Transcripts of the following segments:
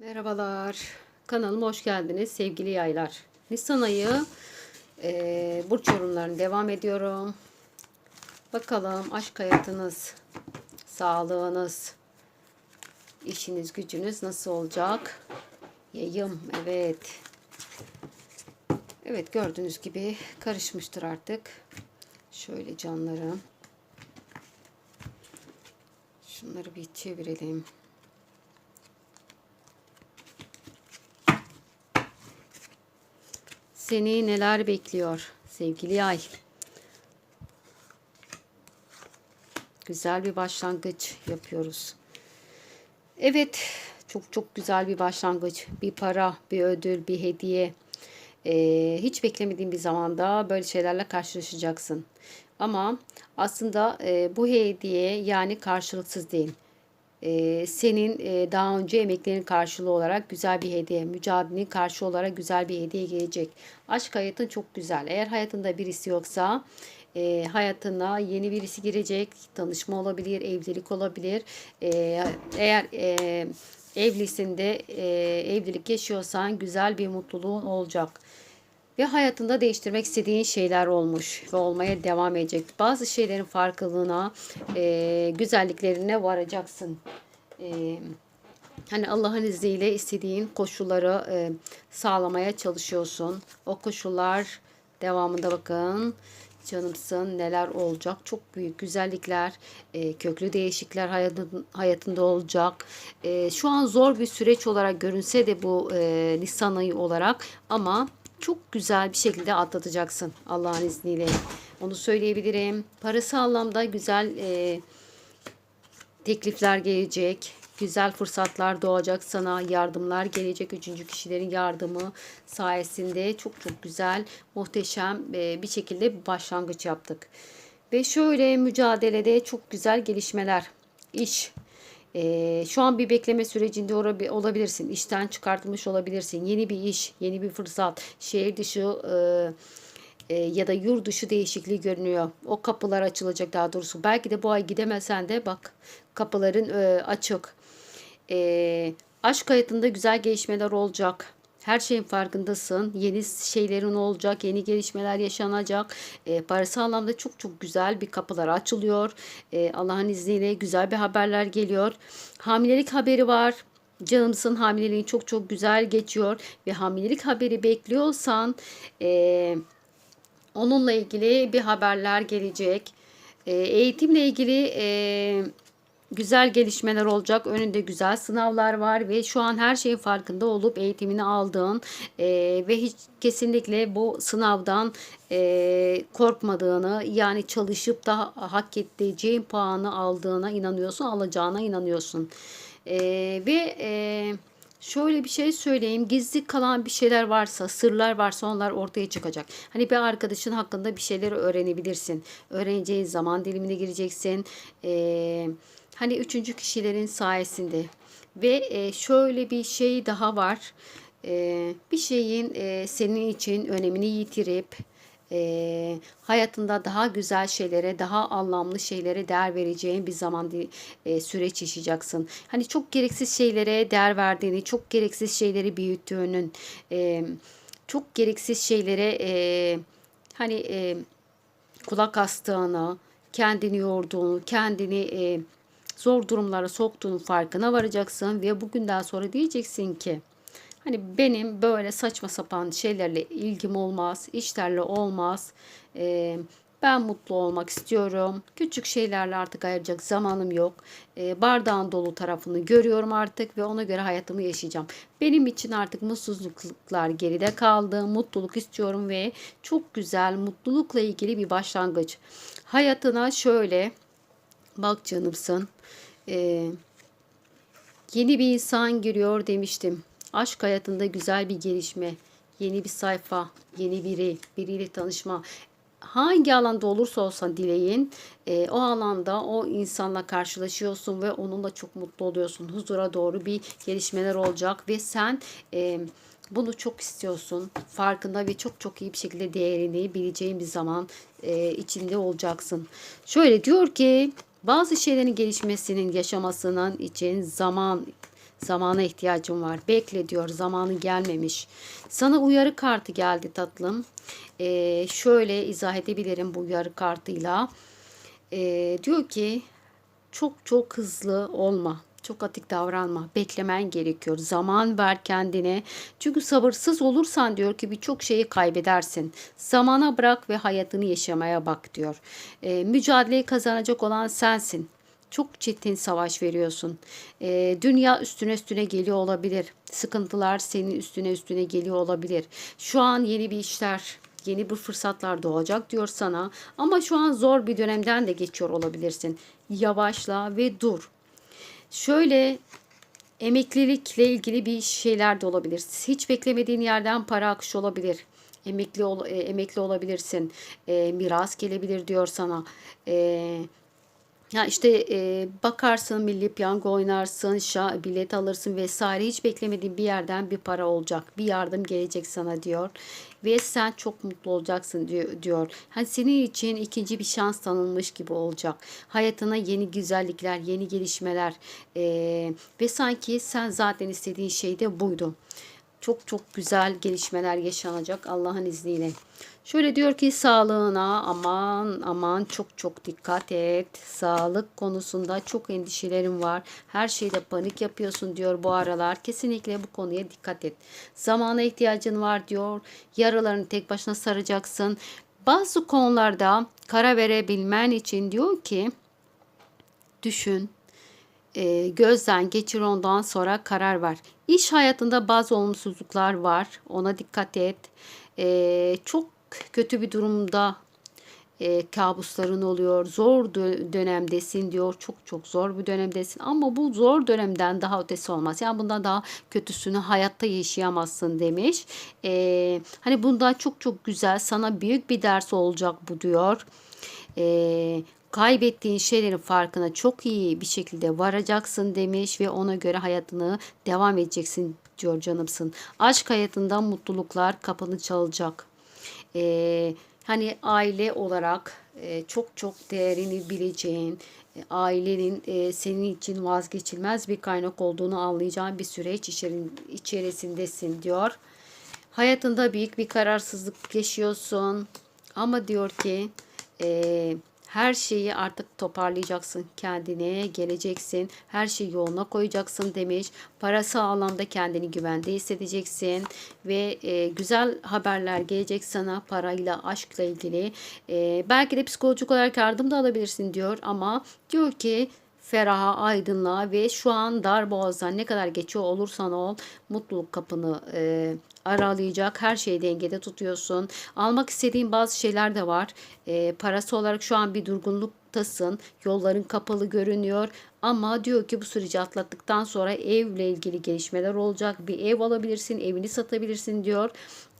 Merhabalar. Kanalıma hoş geldiniz sevgili yaylar. Nisan ayı eee burç yorumlarına devam ediyorum. Bakalım aşk hayatınız, sağlığınız, işiniz, gücünüz nasıl olacak? Yayım, evet. Evet gördüğünüz gibi karışmıştır artık. Şöyle canlarım. Şunları bir çevirelim. Seni neler bekliyor sevgili yay? Güzel bir başlangıç yapıyoruz. Evet, çok çok güzel bir başlangıç. Bir para, bir ödül, bir hediye. Ee, hiç beklemediğin bir zamanda böyle şeylerle karşılaşacaksın. Ama aslında e, bu hediye yani karşılıksız değil e, senin e, daha önce emeklerin karşılığı olarak güzel bir hediye, mücadelenin karşı olarak güzel bir hediye gelecek. Aşk hayatın çok güzel. Eğer hayatında birisi yoksa e, hayatına yeni birisi girecek. Tanışma olabilir, evlilik olabilir. E, eğer e, evlisin de e, evlilik yaşıyorsan güzel bir mutluluğun olacak ve hayatında değiştirmek istediğin şeyler olmuş ve olmaya devam edecek. Bazı şeylerin farklılığına, e, güzelliklerine varacaksın. E, hani Allah'ın izniyle istediğin koşulları e, sağlamaya çalışıyorsun. O koşullar devamında bakın canımsın neler olacak çok büyük güzellikler e, köklü değişiklikler hayatın, hayatında olacak e, şu an zor bir süreç olarak görünse de bu e, Nisan ayı olarak ama çok güzel bir şekilde atlatacaksın Allah'ın izniyle. Onu söyleyebilirim. Parası anlamda güzel e, teklifler gelecek. Güzel fırsatlar doğacak sana. Yardımlar gelecek. Üçüncü kişilerin yardımı sayesinde çok çok güzel, muhteşem e, bir şekilde bir başlangıç yaptık. Ve şöyle mücadelede çok güzel gelişmeler. İş, ee, şu an bir bekleme sürecinde olabilirsin. İşten çıkartılmış olabilirsin. Yeni bir iş, yeni bir fırsat, şehir dışı e, e, ya da yurt dışı değişikliği görünüyor. O kapılar açılacak daha doğrusu. Belki de bu ay gidemesen de bak kapıların e, açık. E, aşk hayatında güzel gelişmeler olacak. Her şeyin farkındasın. Yeni şeylerin olacak, yeni gelişmeler yaşanacak. E, parasal anlamda çok çok güzel bir kapılar açılıyor. E, Allah'ın izniyle güzel bir haberler geliyor. Hamilelik haberi var. Canımsın hamileliğin çok çok güzel geçiyor ve hamilelik haberi bekliyorsan e, onunla ilgili bir haberler gelecek. E, eğitimle ilgili e, güzel gelişmeler olacak. Önünde güzel sınavlar var ve şu an her şeyin farkında olup eğitimini aldığın e, ve hiç kesinlikle bu sınavdan e, korkmadığını yani çalışıp da hak ettiğin puanı aldığına inanıyorsun, alacağına inanıyorsun. E, ve e, Şöyle bir şey söyleyeyim. Gizli kalan bir şeyler varsa, sırlar varsa onlar ortaya çıkacak. Hani bir arkadaşın hakkında bir şeyleri öğrenebilirsin. Öğreneceğin zaman dilimine gireceksin. Eee Hani üçüncü kişilerin sayesinde. Ve e, şöyle bir şey daha var. E, bir şeyin e, senin için önemini yitirip hayatında daha güzel şeylere, daha anlamlı şeylere değer vereceğin bir zaman e, süreç yaşayacaksın. Hani çok gereksiz şeylere değer verdiğini, çok gereksiz şeyleri büyüttüğünün, çok gereksiz şeylere hani kulak astığını, kendini yorduğunu, kendini e, zor durumlara soktuğun farkına varacaksın ve bugünden sonra diyeceksin ki hani benim böyle saçma sapan şeylerle ilgim olmaz, işlerle olmaz. Ee, ben mutlu olmak istiyorum. Küçük şeylerle artık ayıracak zamanım yok. E, bardağın dolu tarafını görüyorum artık ve ona göre hayatımı yaşayacağım. Benim için artık mutsuzluklar geride kaldı. Mutluluk istiyorum ve çok güzel mutlulukla ilgili bir başlangıç. Hayatına şöyle bak canımsın. Ee, yeni bir insan giriyor demiştim. Aşk hayatında güzel bir gelişme, yeni bir sayfa, yeni biri, biriyle tanışma. Hangi alanda olursa olsa dileğin, e, o alanda o insanla karşılaşıyorsun ve onunla çok mutlu oluyorsun. Huzura doğru bir gelişmeler olacak ve sen e, bunu çok istiyorsun. Farkında ve çok çok iyi bir şekilde değerini bileceğin bir zaman e, içinde olacaksın. Şöyle diyor ki bazı şeylerin gelişmesinin yaşamasının için zaman Zamana ihtiyacım var. Bekle diyor. Zamanı gelmemiş. Sana uyarı kartı geldi tatlım. Ee, şöyle izah edebilirim bu uyarı kartıyla. Ee, diyor ki çok çok hızlı olma. Çok atik davranma. Beklemen gerekiyor. Zaman ver kendine. Çünkü sabırsız olursan diyor ki birçok şeyi kaybedersin. Zamana bırak ve hayatını yaşamaya bak diyor. Ee, mücadeleyi kazanacak olan sensin. Çok ciddi savaş veriyorsun. Ee, dünya üstüne üstüne geliyor olabilir. Sıkıntılar senin üstüne üstüne geliyor olabilir. Şu an yeni bir işler, yeni bir fırsatlar doğacak diyor sana. Ama şu an zor bir dönemden de geçiyor olabilirsin. Yavaşla ve dur. Şöyle emeklilikle ilgili bir şeyler de olabilir. Hiç beklemediğin yerden para akışı olabilir. Emekli ol, e, emekli olabilirsin. E, miras gelebilir diyor sana. E, ya işte e, bakarsın milli piyango oynarsın, şa, bilet alırsın vesaire. Hiç beklemediğin bir yerden bir para olacak. Bir yardım gelecek sana diyor. Ve sen çok mutlu olacaksın diyor. diyor. Hani senin için ikinci bir şans tanınmış gibi olacak. Hayatına yeni güzellikler, yeni gelişmeler e, ve sanki sen zaten istediğin şey de buydu. Çok çok güzel gelişmeler yaşanacak Allah'ın izniyle. Şöyle diyor ki sağlığına aman aman çok çok dikkat et. Sağlık konusunda çok endişelerim var. Her şeyde panik yapıyorsun diyor bu aralar. Kesinlikle bu konuya dikkat et. Zamana ihtiyacın var diyor. Yaralarını tek başına saracaksın. Bazı konularda kara verebilmen için diyor ki düşün, e, gözden geçir ondan sonra karar ver. İş hayatında bazı olumsuzluklar var. Ona dikkat et. E, çok kötü bir durumda e, kabusların oluyor. Zor dö- dönemdesin diyor. Çok çok zor bir dönemdesin. Ama bu zor dönemden daha ötesi olmaz. Yani bundan daha kötüsünü hayatta yaşayamazsın demiş. E, hani bundan çok çok güzel sana büyük bir ders olacak bu diyor. E, kaybettiğin şeylerin farkına çok iyi bir şekilde varacaksın demiş ve ona göre hayatını devam edeceksin diyor canımsın. Aşk hayatında mutluluklar kapını çalacak. Ee, hani aile olarak e, çok çok değerini bileceğin, e, ailenin e, senin için vazgeçilmez bir kaynak olduğunu anlayacağın bir süreç içerisindesin diyor. Hayatında büyük bir kararsızlık yaşıyorsun ama diyor ki e, her şeyi artık toparlayacaksın kendine, geleceksin, her şeyi yoluna koyacaksın demiş. Parasal anlamda kendini güvende hissedeceksin ve e, güzel haberler gelecek sana parayla, aşkla ilgili. E, belki de psikolojik olarak yardım da alabilirsin diyor ama diyor ki feraha, aydınlığa ve şu an dar boğazdan ne kadar geçiyor olursan ol mutluluk kapını e, aralayacak. Her şeyi dengede tutuyorsun. Almak istediğin bazı şeyler de var. E, parası olarak şu an bir durgunluktasın. Yolların kapalı görünüyor. Ama diyor ki bu süreci atlattıktan sonra evle ilgili gelişmeler olacak. Bir ev alabilirsin, evini satabilirsin diyor.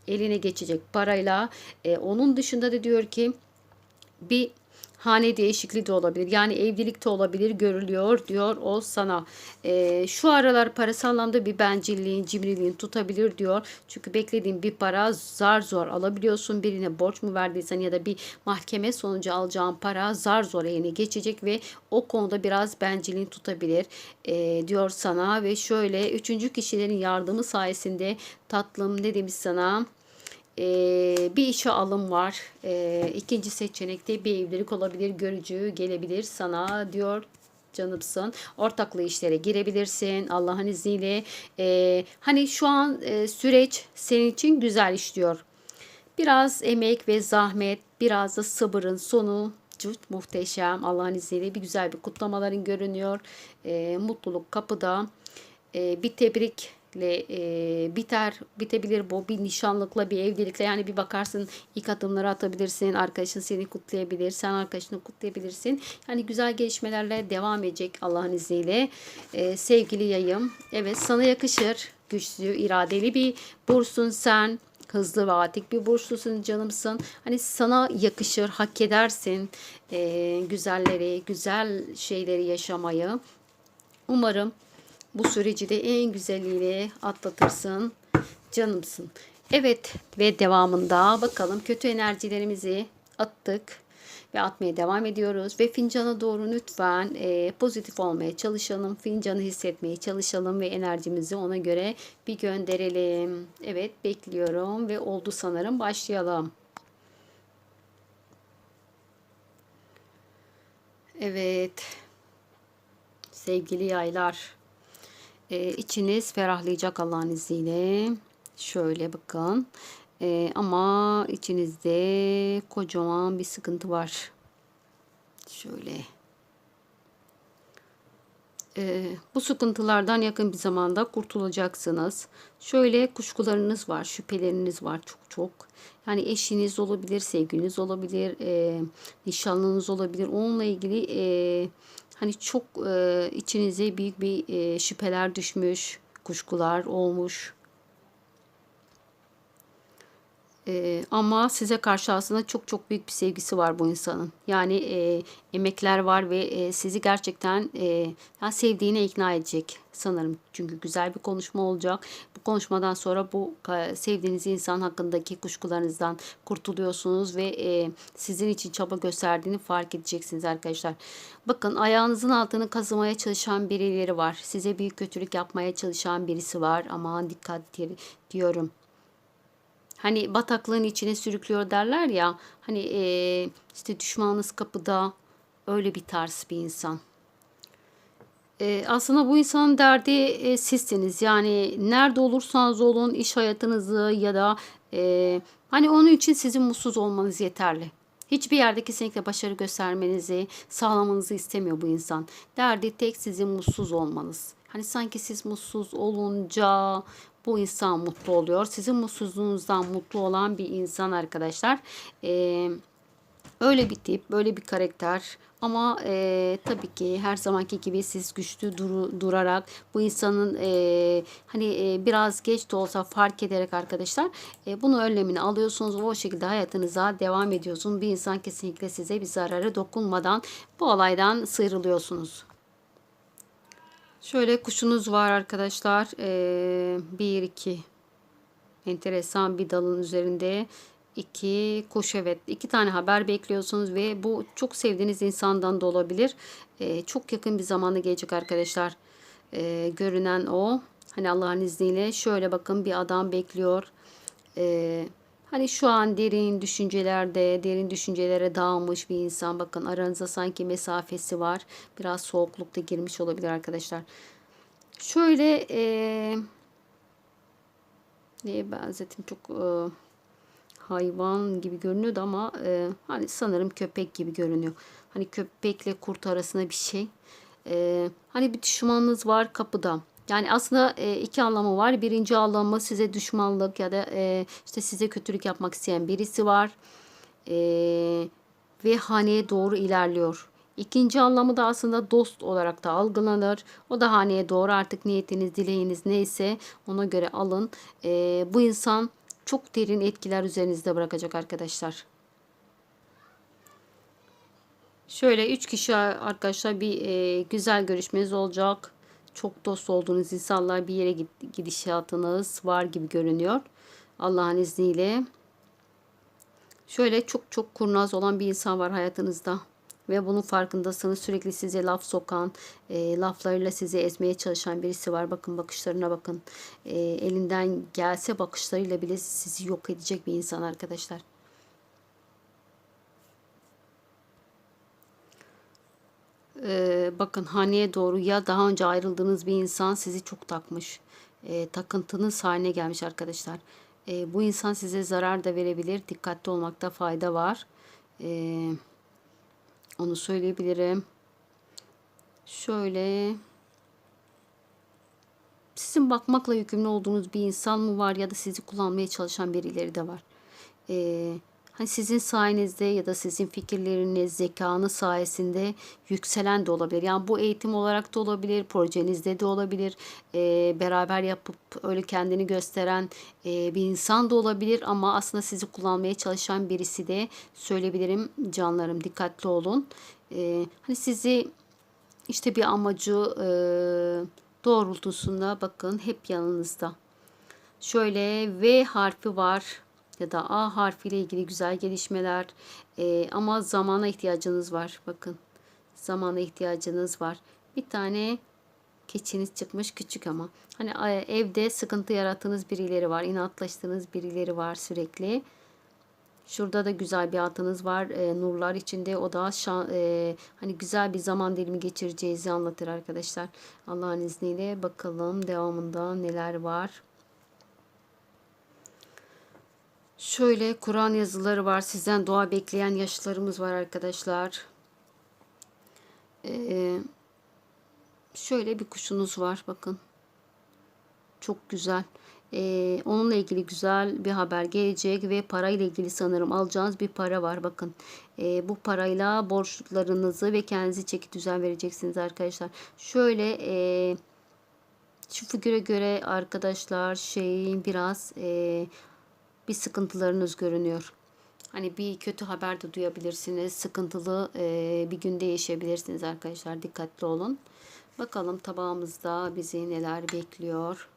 Eline geçecek parayla. E, onun dışında da diyor ki bir hane değişikliği de olabilir. Yani evlilik de olabilir görülüyor diyor o sana. E, şu aralar parasal anlamda bir bencilliğin, cimriliğin tutabilir diyor. Çünkü beklediğin bir para zar zor alabiliyorsun. Birine borç mu verdiysen ya da bir mahkeme sonucu alacağın para zar zor eline geçecek ve o konuda biraz bencilliğin tutabilir e, diyor sana. Ve şöyle üçüncü kişilerin yardımı sayesinde tatlım ne demiş sana? Ee, bir işe alım var. Ee, ikinci seçenekte bir evlilik olabilir, görücü gelebilir sana diyor canımsın. Ortaklı işlere girebilirsin Allah'ın izniyle. Ee, hani şu an e, süreç senin için güzel işliyor. Biraz emek ve zahmet, biraz da sabırın sonu çok muhteşem. Allah'ın izniyle bir güzel bir kutlamaların görünüyor. E, mutluluk kapıda. E, bir tebrik ile e, biter bitebilir. Bu bir nişanlıkla bir evlilikle. Yani bir bakarsın ilk adımları atabilirsin arkadaşın seni kutlayabilir sen arkadaşını kutlayabilirsin. Yani güzel gelişmelerle devam edecek Allah'ın izniyle. E, sevgili yayım evet sana yakışır. Güçlü iradeli bir bursun sen. Hızlı ve atik bir burçlusun canımsın. Hani sana yakışır, hak edersin e, güzelleri, güzel şeyleri yaşamayı. Umarım bu süreci de en güzeliyle atlatırsın. Canımsın. Evet ve devamında bakalım kötü enerjilerimizi attık. ve atmaya devam ediyoruz. Ve fincana doğru lütfen e, pozitif olmaya çalışalım. Fincanı hissetmeye çalışalım ve enerjimizi ona göre bir gönderelim. Evet bekliyorum ve oldu sanırım. Başlayalım. Evet. Sevgili yaylar. E, içiniz ferahlayacak Allah'ın izniyle. Şöyle bakın. E, ama içinizde kocaman bir sıkıntı var. Şöyle. E, bu sıkıntılardan yakın bir zamanda kurtulacaksınız. Şöyle kuşkularınız var, şüpheleriniz var çok çok. Yani eşiniz olabilir, sevgiliniz olabilir, e, nişanlınız olabilir. Onunla ilgili e, hani çok e, içinize büyük bir e, şüpheler düşmüş, kuşkular olmuş. Ee, ama size karşı aslında çok çok büyük bir sevgisi var bu insanın. Yani e, emekler var ve e, sizi gerçekten e, sevdiğine ikna edecek sanırım. Çünkü güzel bir konuşma olacak. Bu konuşmadan sonra bu sevdiğiniz insan hakkındaki kuşkularınızdan kurtuluyorsunuz ve e, sizin için çaba gösterdiğini fark edeceksiniz arkadaşlar. Bakın ayağınızın altını kazımaya çalışan birileri var. Size büyük kötülük yapmaya çalışan birisi var. Aman dikkat diyorum. Hani bataklığın içine sürüklüyor derler ya. Hani e, işte düşmanınız kapıda öyle bir tarz bir insan. E, aslında bu insanın derdi e, sizsiniz. Yani nerede olursanız olun iş hayatınızı ya da e, hani onun için sizin mutsuz olmanız yeterli. Hiçbir yerde kesinlikle başarı göstermenizi, sağlamanızı istemiyor bu insan. Derdi tek sizin mutsuz olmanız. Hani sanki siz mutsuz olunca bu insan mutlu oluyor. Sizin mutsuzluğunuzdan mutlu olan bir insan arkadaşlar. Ee, öyle bir tip, böyle bir karakter. Ama e, tabii ki her zamanki gibi siz güçlü duru, durarak bu insanın e, hani e, biraz geç de olsa fark ederek arkadaşlar e, bunu önlemini alıyorsunuz. O şekilde hayatınıza devam ediyorsunuz. Bir insan kesinlikle size bir zararı dokunmadan bu olaydan sıyrılıyorsunuz. Şöyle kuşunuz var arkadaşlar. Ee, bir iki enteresan bir dalın üzerinde iki kuş evet iki tane haber bekliyorsunuz ve bu çok sevdiğiniz insandan da olabilir. Ee, çok yakın bir zamanda gelecek arkadaşlar. Ee, görünen o. Hani Allah'ın izniyle şöyle bakın bir adam bekliyor. Ee, Hani şu an derin düşüncelerde, derin düşüncelere dağılmış bir insan. Bakın aranızda sanki mesafesi var. Biraz soğuklukta girmiş olabilir arkadaşlar. Şöyle e, neye benzetim çok e, hayvan gibi görünüyordu ama e, hani sanırım köpek gibi görünüyor. Hani köpekle kurt arasında bir şey. E, hani bir düşmanınız var kapıda. Yani aslında e, iki anlamı var. Birinci anlamı size düşmanlık ya da e, işte size kötülük yapmak isteyen birisi var. E, ve haneye doğru ilerliyor. İkinci anlamı da aslında dost olarak da algılanır. O da haneye doğru artık niyetiniz, dileğiniz neyse ona göre alın. Bu insan çok derin etkiler üzerinizde bırakacak arkadaşlar. Şöyle üç kişi arkadaşlar bir e, güzel görüşmeniz olacak çok dost olduğunuz insanlar bir yere gidişatınız var gibi görünüyor. Allah'ın izniyle. Şöyle çok çok kurnaz olan bir insan var hayatınızda ve bunun farkındasınız. Sürekli size laf sokan, e, laflarıyla sizi ezmeye çalışan birisi var. Bakın bakışlarına bakın. E, elinden gelse bakışlarıyla bile sizi yok edecek bir insan arkadaşlar. E, bakın haneye doğru ya daha önce ayrıldığınız bir insan sizi çok takmış. E, takıntınız haline gelmiş arkadaşlar. E, bu insan size zarar da verebilir. Dikkatli olmakta fayda var. E, onu söyleyebilirim. Şöyle sizin bakmakla yükümlü olduğunuz bir insan mı var ya da sizi kullanmaya çalışan birileri de var. Eee Hani sizin sayenizde ya da sizin fikirleriniz, zekanız sayesinde yükselen de olabilir. Yani bu eğitim olarak da olabilir, projenizde de olabilir. E, beraber yapıp öyle kendini gösteren e, bir insan da olabilir. Ama aslında sizi kullanmaya çalışan birisi de söyleyebilirim canlarım dikkatli olun. E, hani sizi işte bir amacı e, doğrultusunda bakın hep yanınızda. Şöyle V harfi var ya da A harfiyle ilgili güzel gelişmeler Ee, ama zamana ihtiyacınız var. Bakın zamana ihtiyacınız var. Bir tane keçiniz çıkmış küçük ama. Hani e, evde sıkıntı yarattığınız birileri var. inatlaştığınız birileri var sürekli. Şurada da güzel bir atınız var. E, nurlar içinde o da şan, e, hani güzel bir zaman dilimi geçireceğinizi anlatır arkadaşlar. Allah'ın izniyle bakalım devamında neler var. Şöyle Kur'an yazıları var. Sizden dua bekleyen yaşlarımız var arkadaşlar. Ee, şöyle bir kuşunuz var. Bakın. Çok güzel. Ee, onunla ilgili güzel bir haber gelecek ve parayla ilgili sanırım alacağınız bir para var. Bakın. Ee, bu parayla borçlarınızı ve kendinizi çeki düzen vereceksiniz arkadaşlar. Şöyle e, şu figüre göre arkadaşlar şeyin biraz e, bir sıkıntılarınız görünüyor. Hani bir kötü haber de duyabilirsiniz. Sıkıntılı e, bir günde yaşayabilirsiniz arkadaşlar. Dikkatli olun. Bakalım tabağımızda bizi neler bekliyor.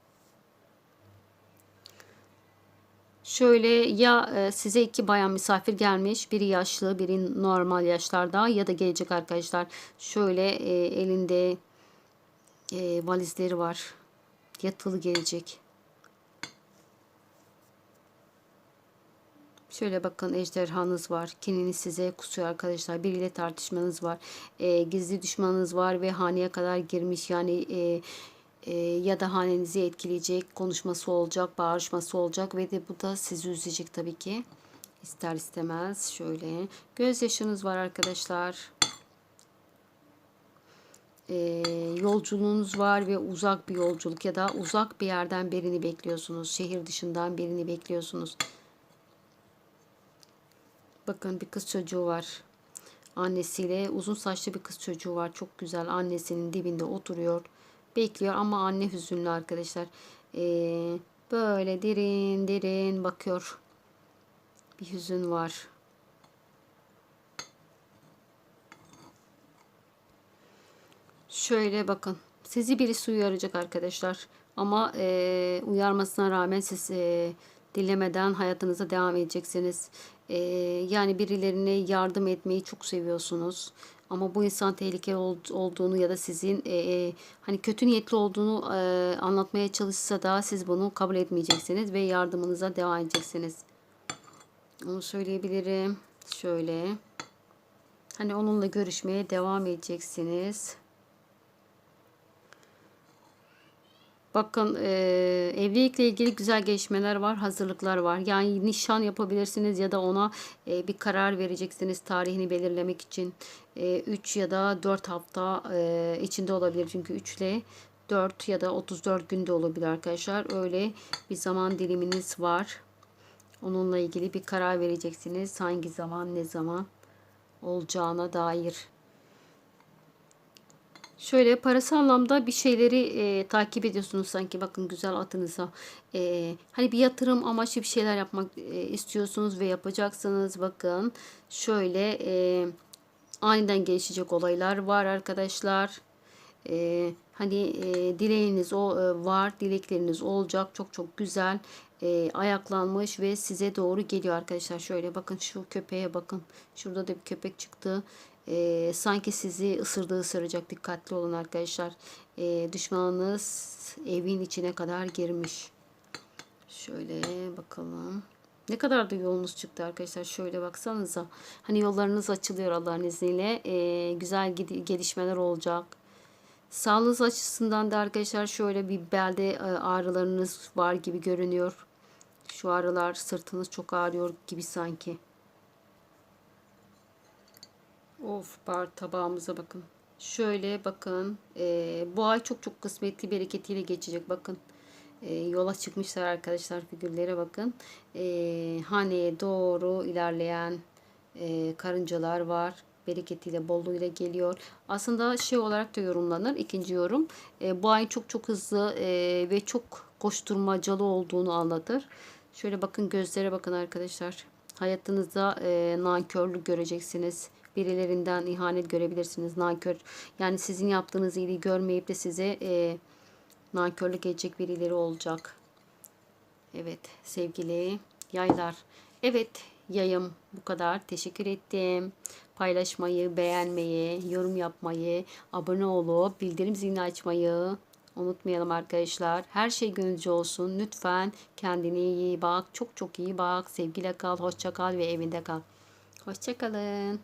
Şöyle ya e, size iki bayan misafir gelmiş. Biri yaşlı, biri normal yaşlarda ya da gelecek arkadaşlar. Şöyle e, elinde e, valizleri var. Yatılı gelecek. Şöyle bakın ejderhanız var. Kininiz size kusuyor arkadaşlar. Biriyle tartışmanız var. E, gizli düşmanınız var ve haneye kadar girmiş. Yani e, e, ya da hanenizi etkileyecek konuşması olacak, bağırışması olacak ve de bu da sizi üzecek tabii ki. İster istemez şöyle. Gözyaşınız var arkadaşlar. E, yolculuğunuz var ve uzak bir yolculuk ya da uzak bir yerden birini bekliyorsunuz. Şehir dışından birini bekliyorsunuz. Bakın bir kız çocuğu var. Annesiyle uzun saçlı bir kız çocuğu var. Çok güzel. Annesinin dibinde oturuyor. Bekliyor ama anne hüzünlü arkadaşlar. Ee, böyle derin derin bakıyor. Bir hüzün var. Şöyle bakın. Sizi birisi uyaracak arkadaşlar. Ama e, uyarmasına rağmen siz e, dilemeden hayatınıza devam edeceksiniz. Ee, yani birilerine yardım etmeyi çok seviyorsunuz. Ama bu insan tehlikeli olduğunu ya da sizin e, e, hani kötü niyetli olduğunu e, anlatmaya çalışsa da siz bunu kabul etmeyeceksiniz ve yardımınıza devam edeceksiniz. Onu söyleyebilirim. Şöyle. Hani onunla görüşmeye devam edeceksiniz. Bakın e, evlilikle ilgili güzel gelişmeler var, hazırlıklar var. Yani nişan yapabilirsiniz ya da ona e, bir karar vereceksiniz tarihini belirlemek için. 3 e, ya da 4 hafta e, içinde olabilir. Çünkü 3 ile 4 ya da 34 günde olabilir arkadaşlar. Öyle bir zaman diliminiz var. Onunla ilgili bir karar vereceksiniz. Hangi zaman, ne zaman olacağına dair. Şöyle parası anlamda bir şeyleri e, takip ediyorsunuz sanki bakın güzel atınıza. E, hani bir yatırım amaçlı bir şeyler yapmak e, istiyorsunuz ve yapacaksınız. Bakın şöyle e, aniden gelişecek olaylar var arkadaşlar. E, hani e, dileğiniz o e, var, dilekleriniz olacak. Çok çok güzel e, ayaklanmış ve size doğru geliyor arkadaşlar. Şöyle bakın şu köpeğe bakın. Şurada da bir köpek çıktı. E, sanki sizi ısırdığı ısıracak. Dikkatli olun arkadaşlar. E, düşmanınız evin içine kadar girmiş. Şöyle bakalım. Ne kadar da yolunuz çıktı arkadaşlar. Şöyle baksanıza. Hani yollarınız açılıyor Allah'ın izniyle. E, güzel gelişmeler olacak. Sağlığınız açısından da arkadaşlar şöyle bir belde e, ağrılarınız var gibi görünüyor. Şu ağrılar sırtınız çok ağrıyor gibi sanki. Of bar tabağımıza bakın. Şöyle bakın. E, bu ay çok çok kısmetli bereketiyle geçecek. Bakın. E, yola çıkmışlar arkadaşlar figürlere bakın. E, haneye doğru ilerleyen e, karıncalar var. Bereketiyle, bolluğuyla geliyor. Aslında şey olarak da yorumlanır. ikinci yorum. E, bu ay çok çok hızlı e, ve çok koşturmacalı olduğunu anlatır. Şöyle bakın gözlere bakın arkadaşlar. Hayatınızda e, nankörlük göreceksiniz birilerinden ihanet görebilirsiniz. Nankör yani sizin yaptığınız iyiliği görmeyip de size e, nankörlük edecek birileri olacak. Evet sevgili yaylar. Evet yayım bu kadar. Teşekkür ettim. Paylaşmayı, beğenmeyi, yorum yapmayı, abone olup bildirim zilini açmayı unutmayalım arkadaşlar. Her şey gönlünüzce olsun. Lütfen kendine iyi bak. Çok çok iyi bak. Sevgiyle kal, hoşça kal ve evinde kal. Hoşça kalın.